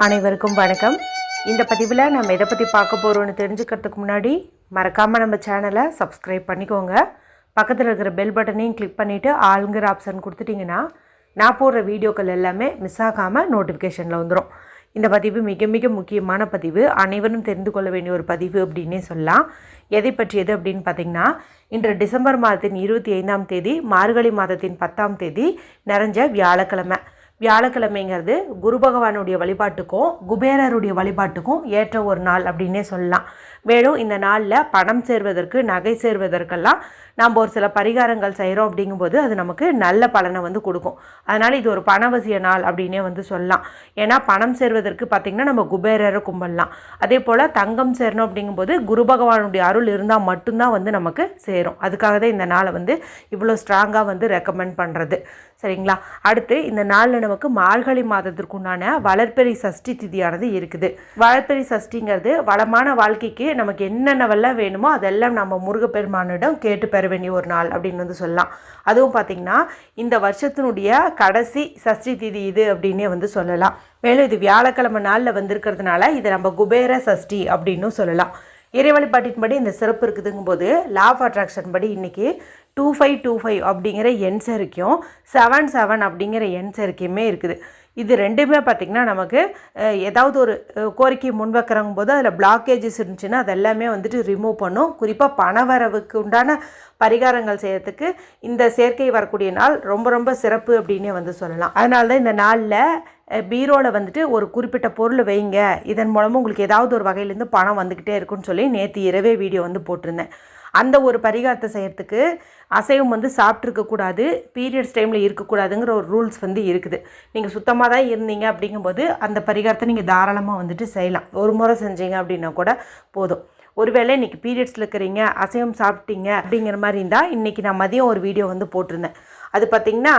அனைவருக்கும் வணக்கம். இந்த பதிவில் நம்ம எதை பற்றி பார்க்க போகிறோம்னு தெரிஞ்சுக்கிறதுக்கு முன்னாடி மறக்காமல் நம்ம சேனலை சப்ஸ்கிரைப் பண்ணிக்கோங்க. பக்கத்தில் இருக்கிற பெல் பட்டனையும் கிளிக் பண்ணிவிட்டு ஆளுங்கிற ஆப்ஷன் கொடுத்துட்டிங்கன்னா நான் போடுற வீடியோக்கள் எல்லாமே மிஸ் ஆகாமல் நோட்டிஃபிகேஷனில் வந்துடும் இந்த பதிவு மிக மிக முக்கியமான பதிவு. அனைவரும் தெரிந்து கொள்ள வேண்டிய ஒரு பதிவு அப்படின்னே சொல்லலாம். எதை பற்றியது அப்படின்னு பார்த்தீங்கன்னா இன்று டிசம்பர் மாதத்தின் இருபத்தி ஐந்தாம் தேதி மார்கழி மாதத்தின் பத்தாம் தேதி நிறைஞ்ச வியாழக்கிழமை. வியாழக்கிழமைங்கிறது குரு பகவானுடைய வழிபாட்டுக்கும் குபேரருடைய வழிபாட்டுக்கும் ஏற்ற ஒரு நாள் அப்படின்னே சொல்லலாம். மேலும் இந்த நாளில் பணம் சேர்வதற்கு நகை சேர்வதற்கெல்லாம் நாம் ஒரு சில பரிகாரங்கள் செய்கிறோம் அப்படிங்கும்போது அது நமக்கு நல்ல பலனை வந்து கொடுக்கும். அதனால் இது ஒரு பணவசிய நாள் அப்படின்னே வந்து சொல்லலாம். ஏன்னா பணம் சேர்வதற்கு பார்த்திங்கன்னா நம்ம குபேரரை கும்பிடலாம். அதே போல் தங்கம் சேரணும் அப்படிங்கும்போது குரு பகவானுடைய அருள் இருந்தால் மட்டும்தான் வந்து நமக்கு சேரும். அதுக்காக தான் இந்த நாளை வந்து இவ்வளோ ஸ்ட்ராங்காக வந்து ரெக்கமெண்ட் பண்ணுறது சரிங்களா? அடுத்து இந்த நாளில் நமக்கு மார்கழி மாதத்திற்குண்டான வளர்ப்பெரி சஷ்டி திதியானது இருக்குது. வளர்ப்பெரி சஷ்டிங்கிறது வளமான வாழ்க்கைக்கு நமக்கு என்னென்னவெல்லாம் வேணுமோ அதெல்லாம் நம்ம முருகப்பெருமானிடம் கேட்டு பெற வேண்டிய ஒரு நாள் அப்படின்னு வந்து சொல்லலாம். அதுவும் பார்த்திங்கன்னா இந்த வருஷத்தினுடைய கடைசி சஷ்டி திதி இது அப்படின்னே வந்து சொல்லலாம். மேலும் இது வியாழக்கிழமை நாளில் வந்திருக்கிறதுனால இதை நம்ம குபேர சஷ்டி அப்படின்னும் சொல்லலாம். இறை வழிபாட்டின்படி இந்த சிறப்பு இருக்குதுங்கும்போது லா ஆஃப் அட்ராக்ஷன் படி இன்றைக்கி டூ ஃபைவ் டூ ஃபைவ் அப்படிங்கிற எண் செருக்கும் செவன் செவன் அப்படிங்கிற எண் சேர்க்கையுமே இருக்குது. இது ரெண்டுமே பார்த்திங்கன்னா நமக்கு ஏதாவது ஒரு கோரிக்கை முன்வைக்கிறங்கும் போது அதில் பிளாக்கேஜஸ் இருந்துச்சுன்னா அது எல்லாமே வந்துட்டு ரிமூவ் பண்ணும். குறிப்பாக பணவரவுக்கு உண்டான பரிகாரங்கள் செய்கிறதுக்கு இந்த சேர்க்கை வரக்கூடிய நாள் ரொம்ப ரொம்ப சிறப்பு அப்படின்னே வந்து சொல்லலாம். அதனால தான் இந்த நாளில் பீரோவில் வந்துட்டு ஒரு குறிப்பிட்ட பொருள் வைங்க. இதன் மூலமும் உங்களுக்கு ஏதாவது ஒரு வகையிலேருந்து பணம் வந்துக்கிட்டே இருக்குன்னு சொல்லி நேற்று இரவே வீடியோ வந்து போட்டிருந்தேன். அந்த ஒரு பரிகாரத்தை செய்கிறதுக்கு அசைவம் வந்து சாப்பிட்ருக்கக்கூடாது பீரியட்ஸ் டைமில் இருக்கக்கூடாதுங்கிற ஒரு ரூல்ஸ் வந்து இருக்குது. நீங்கள் சுத்தமாக தான் இருந்தீங்க அப்படிங்கும்போது அந்த பரிகாரத்தை நீங்கள் தாராளமாக வந்துட்டு செய்யலாம். ஒரு முறை செஞ்சீங்க அப்படின்னா கூட போதும். ஒருவேளை இன்றைக்கி பீரியட்ஸில் இருக்கிறீங்க அசைவம் சாப்பிட்டீங்க அப்படிங்கிற மாதிரி இருந்தால் இன்றைக்கி நான் மதியம் ஒரு வீடியோ வந்து போட்டிருந்தேன். அது பார்த்திங்கன்னா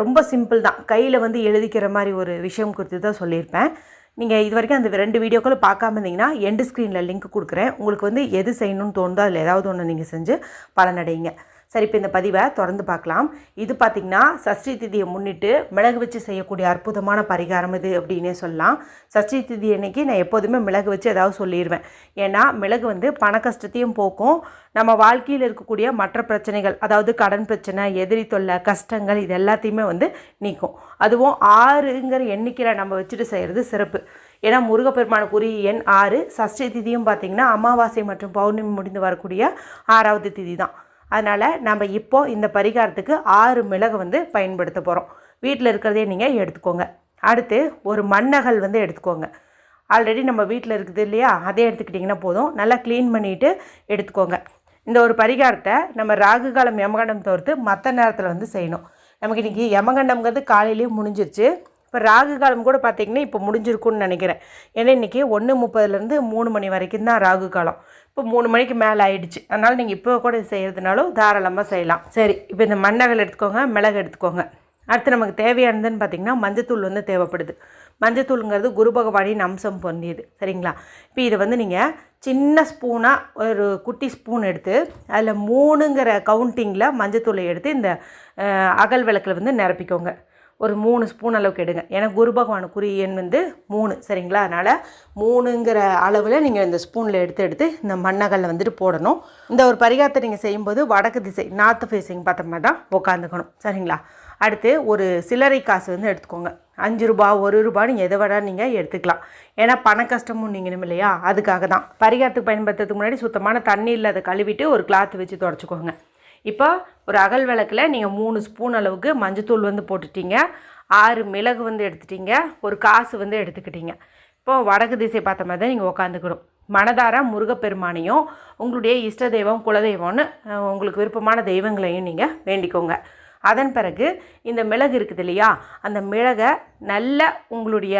ரொம்ப சிம்பிள் தான். கையில் வந்து எழுதிக்கிற மாதிரி ஒரு விஷயம் குறித்து தான் சொல்லியிருப்பேன். நீங்கள் இது வரைக்கும் அந்த ரெண்டு வீடியோக்களும் பார்க்காம இருந்தீங்கன்னா எண்டு ஸ்க்ரீனில் லிங்க் கொடுக்குறேன். உங்களுக்கு வந்து எது செய்யணும்னு தோணுதோ அதில் ஏதாவது ஒன்று நீங்கள் செஞ்சு பலனடைங்க சரி இப்போ இந்த பதிவை தொடர்ந்து பார்க்கலாம். இது பார்த்திங்கன்னா சஷ்டி திதியை முன்னிட்டு மிளகு வச்சு செய்யக்கூடிய அற்புதமான பரிகாரம் இது அப்படின்னே சொல்லலாம். சஷ்டி திதி அன்னைக்கு நான் எப்போதுமே மிளகு வச்சு ஏதாவது சொல்லிடுவேன் ஏன்னா மிளகு வந்து பண கஷ்டத்தையும் போக்கும். நம்ம வாழ்க்கையில் இருக்கக்கூடிய மற்ற பிரச்சனைகள் அதாவது கடன் பிரச்சனை எதிரி தொல்லை கஷ்டங்கள் இது எல்லாத்தையுமே வந்து நீக்கும். அதுவும் ஆறுங்கிற எண்ணிக்கையில் நம்ம வச்சுட்டு செய்கிறது சிறப்பு. ஏன்னா முருகப்பெருமானுக்குரிய எண் ஆறு சஷ்டி திதியும் பார்த்திங்கன்னா அமாவாசை மற்றும் பௌர்ணமி முடிந்து வரக்கூடிய ஆறாவது திதி தான். அதனால் நம்ம இப்போ இந்த பரிகாரத்துக்கு ஆறு மிளகு வந்து பயன்படுத்த போகிறோம் வீட்டில் இருக்கிறதே நீங்கள் எடுத்துக்கோங்க. அடுத்து ஒரு மண்ணகல் வந்து எடுத்துக்கோங்க. ஆல்ரெடி நம்ம வீட்டில் இருக்குது இல்லையா? அதே எடுத்துக்கிட்டிங்கன்னா போதும். நல்லா க்ளீன் பண்ணிவிட்டு எடுத்துக்கோங்க. இந்த ஒரு பரிகாரத்தை நம்ம ராகு காலம் யமகண்டம் தவிர்த்து மற்ற நேரத்தில் வந்து செய்யணும். நமக்கு இன்றைக்கி யமகண்டம்ங்கிறது காலையிலேயே முடிஞ்சிருச்சு. இப்போ ராகு காலம் கூட பார்த்திங்கன்னா இப்போ முடிஞ்சிருக்கும்னு நினைக்கிறேன். ஏன்னா இன்றைக்கி ஒன்று முப்பதுலேருந்து மூணு மணி வரைக்கும் தான் ராகு காலம். இப்போ மூணு மணிக்கு மேலே ஆயிடுச்சு. அதனால் நீங்கள் இப்போ கூட செய்கிறதுனாலும் தாராளமாக செய்யலாம். சரி இப்போ இந்த மண்ணகல் எடுத்துக்கோங்க மிளகு எடுத்துக்கோங்க. அடுத்து நமக்கு தேவையானதுன்னு பார்த்திங்கன்னா மஞ்சத்தூள் வந்து தேவைப்படுது. மஞ்சத்தூளுங்கிறது குரு பகவானின் அம்சம் பொருந்தியது. சரிங்களா? இப்போ இதை வந்து நீங்கள் சின்ன ஸ்பூனாக ஒரு குட்டி ஸ்பூன் எடுத்து அதில் மூணுங்கிற கவுண்டிங்கில் மஞ்சத்தூளை எடுத்து இந்த அகல் விளக்கில் வந்து நிரப்பிக்கோங்க. ஒரு மூணு ஸ்பூன் அளவுக்கு எடுங்க. ஏன்னா குரு பகவானுக்குரிய எண் வந்து மூணு சரிங்களா? அதனால் மூணுங்கிற அளவில் நீங்கள் இந்த ஸ்பூனில் எடுத்து எடுத்து இந்த மண்ணகல்ல வந்துட்டு போடணும். இந்த ஒரு பரிகாரத்தை நீங்கள் செய்யும்போது வடக்கு திசை நார்த்து ஃபேஸிங் பார்த்த மாதிரி தான் உட்காந்துக்கணும் சரிங்களா? அடுத்து ஒரு சில்லறை காசு வந்து எடுத்துக்கோங்க. அஞ்சு ரூபா ஒரு ரூபான்னு எதை விட நீங்கள் எடுத்துக்கலாம். ஏன்னா பண கஷ்டமும் நீங்கணும் இல்லையா? அதுக்காக தான். பரிகாரத்துக்கு பயன்படுத்துறதுக்கு முன்னாடி சுத்தமான தண்ணியில் அதை கழுவிட்டு ஒரு கிளாத் வச்சு தொடச்சிக்கோங்க. இப்போ ஒரு அகல் விளக்கில் நீங்கள் மூணு ஸ்பூன் அளவுக்கு மஞ்சத்தூள் வந்து போட்டுட்டீங்க. ஆறு மிளகு வந்து எடுத்துட்டீங்க. ஒரு காசு வந்து எடுத்துக்கிட்டீங்க. இப்போது வடக்கு திசை பார்த்த மாதிரி தான் நீங்கள் உட்காந்துக்கணும் மனதார முருகப்பெருமானையும் உங்களுடைய இஷ்ட தெய்வம் குலதெய்வம்னு உங்களுக்கு விருப்பமான தெய்வங்களையும் நீங்கள் வேண்டிக்கோங்க. அதன் பிறகு இந்த மிளகு இருக்குது இல்லையா? அந்த மிளகை நல்ல உங்களுடைய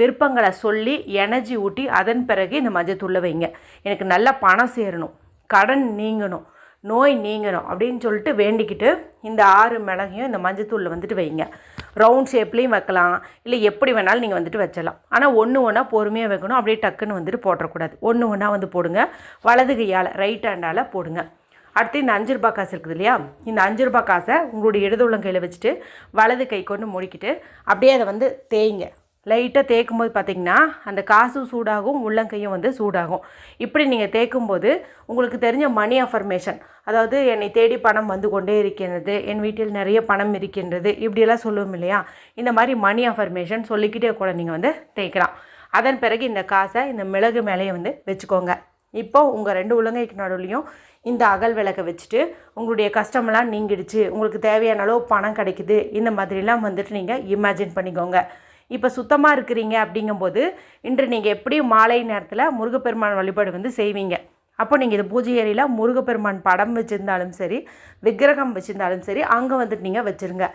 விருப்பங்களை சொல்லி எனர்ஜி ஊட்டி அதன் பிறகு இந்த மஞ்சத்தூளில் வைங்க. எனக்கு நல்ல பணம் சேரணும். கடன் நீங்கணும். நோய் நீங்கணும் அப்படின்னு சொல்லிட்டு வேண்டிக்கிட்டு இந்த ஆறு மிளகையும் இந்த மஞ்சத்தூளில் வந்துட்டு வைங்க. ரவுண்ட் ஷேப்லேயும் வைக்கலாம். இல்லை எப்படி வேணாலும் நீங்கள் வந்துட்டு வச்சலாம் ஆனால் ஒன்று ஒன்றா பொறுமையாக வைக்கணும். அப்படியே டக்குன்னு வந்துட்டு போட்டக்கூடாது ஒன்று ஒன்றா வந்து போடுங்க. வலது கையால் ரைட் ஹேண்டால் போடுங்க. அடுத்து இந்த அஞ்சு ரூபாய் காசு இருக்குது இல்லையா? இந்த அஞ்சு ரூபாய் காசை உங்களுடைய இடது உள்ளங்கையில் வச்சுட்டு வலது கை கொண்டு முடிக்கிட்டு அப்படியே அதை வந்து தேய்ங்க. லைட்டாக தேய்க்கும் போது பார்த்தீங்கன்னா அந்த காசும் சூடாகும் உள்ளங்கையும் வந்து சூடாகும். இப்படி நீங்கள் தேய்க்கும்போது உங்களுக்கு தெரிஞ்ச மணி அஃபர்மேஷன் அதாவது என்னை தேடி பணம் வந்து கொண்டே இருக்கின்றது என் வீட்டில் நிறைய பணம் இருக்கின்றது இப்படியெல்லாம் சொல்லுவோம் இல்லையா? இந்த மாதிரி மணி அஃபர்மேஷன் சொல்லிக்கிட்டே கூட நீங்கள் வந்து தேய்க்கலாம். அதன் பிறகு இந்த காசை இந்த மிளகு மேலேயே வந்து வச்சுக்கோங்க. இப்போ உங்கள் ரெண்டு உள்ளங்கைக்கு நடுவுலையும் இந்த அகல் விளக்கை வச்சுட்டு உங்களுடைய கஷ்டமெல்லாம் நீங்கிடுச்சு உங்களுக்கு தேவையான அளவு பணம் கிடைக்குது இந்த மாதிரிலாம் வந்துட்டு நீங்கள் இமேஜின் பண்ணிக்கோங்க. இப்போ சுத்தமாக இருக்கிறீங்க அப்படிங்கும்போது இன்று நீங்கள் எப்படியும் மாலை நேரத்தில் முருகப்பெருமான் வழிபாடு வந்து செய்வீங்க. அப்போ நீங்கள் இது பூஜை அறையில் முருகப்பெருமான் படம் வச்சுருந்தாலும் சரி விக்கிரகம் வச்சுருந்தாலும் சரி அங்கே வந்துட்டு நீங்கள் வச்சுருங்க.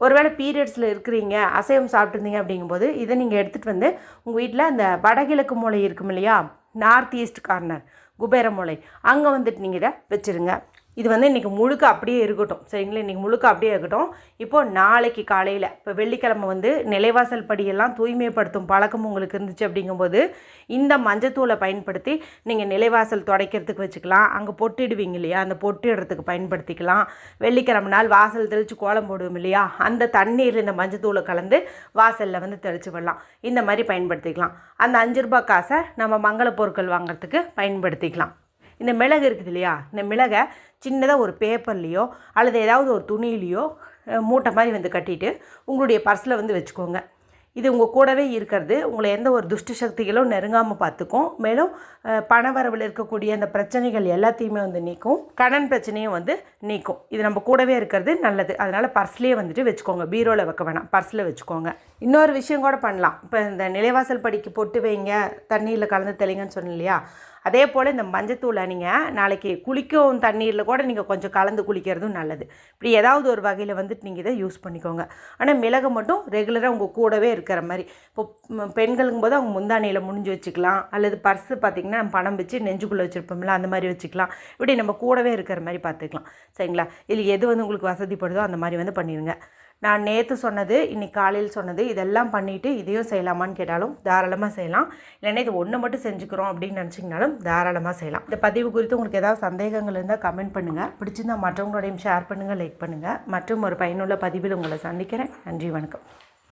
ஒருவேளை பீரியட்ஸில் இருக்கிறீங்க அசைவம் சாப்பிட்ருந்தீங்க அப்படிங்கும்போது இதை நீங்கள் எடுத்துகிட்டு வந்து உங்கள் வீட்டில் அந்த வடகிழக்கு மூலை இருக்கும் இல்லையா நார்த் ஈஸ்ட் கார்னர் குபேர மூலை அங்கே வந்துட்டு நீங்கள் இதை வச்சுருங்க. இது வந்து இன்றைக்கி முழுக்க அப்படியே இருக்கட்டும். சரிங்களா? இன்றைக்கி முழுக்க அப்படியே இருக்கட்டும். இப்போது நாளைக்கு காலையில் இப்போ வெள்ளிக்கிழமை வந்து நிலைவாசல் படியெல்லாம் தூய்மைப்படுத்தும் பழக்கம் உங்களுக்கு இருந்துச்சு அப்படிங்கும்போது இந்த மஞ்சத்தூளை பயன்படுத்தி நீங்கள் நிலைவாசல் துடைக்கிறதுக்கு வச்சுக்கலாம். அங்கே பொட்டிடுவீங்க இல்லையா? அந்த பொட்டிடுறதுக்கு பயன்படுத்திக்கலாம். வெள்ளிக்கிழமை நாள் வாசல் தெளித்து கோலம் போடுவோம் இல்லையா? அந்த தண்ணீர் இந்த மஞ்சத்தூளை கலந்து வாசலில் வந்து தெளித்து விடலாம். இந்த மாதிரி பயன்படுத்திக்கலாம். அந்த அஞ்சு ரூபாய் காசை நம்ம மங்கள பொருட்கள் வாங்குறதுக்கு பயன்படுத்திக்கலாம். இந்த மிளகு இருக்குது இல்லையா? இந்த மிளகை சின்னதாக ஒரு பேப்பர்லேயோ அல்லது ஏதாவது ஒரு துணியிலையோ மூட்டை மாதிரி வந்து கட்டிட்டு உங்களுடைய பர்ஸில் வந்து வச்சுக்கோங்க. இது உங்கள் கூடவே இருக்கிறது. உங்களை எந்த ஒரு துஷ்ட சக்திகளும் நெருங்காமல் பார்த்துக்கும். மேலும் பணவரவில் இருக்கக்கூடிய அந்த பிரச்சனைகள் எல்லாத்தையுமே வந்து நீக்கும். கடன் பிரச்சனையும் வந்து நீக்கும். இது நம்ம கூடவே இருக்கிறது. நல்லது. அதனால் பர்ஸ்லேயே வந்துட்டு வச்சுக்கோங்க. பீரோவில் வைக்க வேணாம். பர்ஸில் வச்சுக்கோங்க. இன்னொரு விஷயம் கூட பண்ணலாம். இப்போ இந்த நிலைவாசல் படிக்கு பொட்டு வைங்க. தண்ணியில் கலந்து தெளிங்கன்னு சொன்னேன் இல்லையா? அதே போல் இந்த மஞ்சத்தூளை நீங்கள் நாளைக்கு குளிக்கும் தண்ணீரில் கூட நீங்கள் கொஞ்சம் கலந்து குளிக்கிறதும் நல்லது. இப்படி ஏதாவது ஒரு வகையில் வந்துட்டு நீங்கள் இதை யூஸ் பண்ணிக்கோங்க. ஆனால் மிளகு மட்டும் ரெகுலராக உங்கள் கூடவே இருக்கிற மாதிரி. இப்போ பெண்களுக்கும் போது அவங்க முந்தானியில் முடிஞ்சு வச்சுக்கலாம். அல்லது பர்ஸு பார்த்திங்கன்னா நம்ம பணம் வச்சு நெஞ்சுக்குள்ளே வச்சுருப்போம்ல அந்த மாதிரி வச்சுக்கலாம். இப்படி நம்ம கூடவே இருக்கிற மாதிரி பார்த்துக்கலாம் சரிங்களா? இதில் எது வந்து உங்களுக்கு வசதிப்படுதோ அந்த மாதிரி வந்து பண்ணிடுங்க நான் நேற்று சொன்னது இன்னைக்கு காலையில் சொன்னது இதெல்லாம் பண்ணிவிட்டு இதையும் செய்யலாமான்னு கேட்டாலும் தாராளமாக செய்யலாம். இல்லைன்னா இது ஒன்று மட்டும் செஞ்சுக்கிறோம் அப்படின்னு நினச்சிங்கனாலும் தாராளமாக செய்யலாம். இந்த பதிவு குறித்து உங்களுக்கு ஏதாவது சந்தேகங்கள் இருந்தால் கமெண்ட் பண்ணுங்கள் பிடிச்சிருந்தா மற்றவங்களோடையும் ஷேர் பண்ணுங்கள் லைக் பண்ணுங்கள் மற்றும் ஒரு பயனுள்ள பதிவில் உங்களை சந்திக்கிறேன். நன்றி வணக்கம்.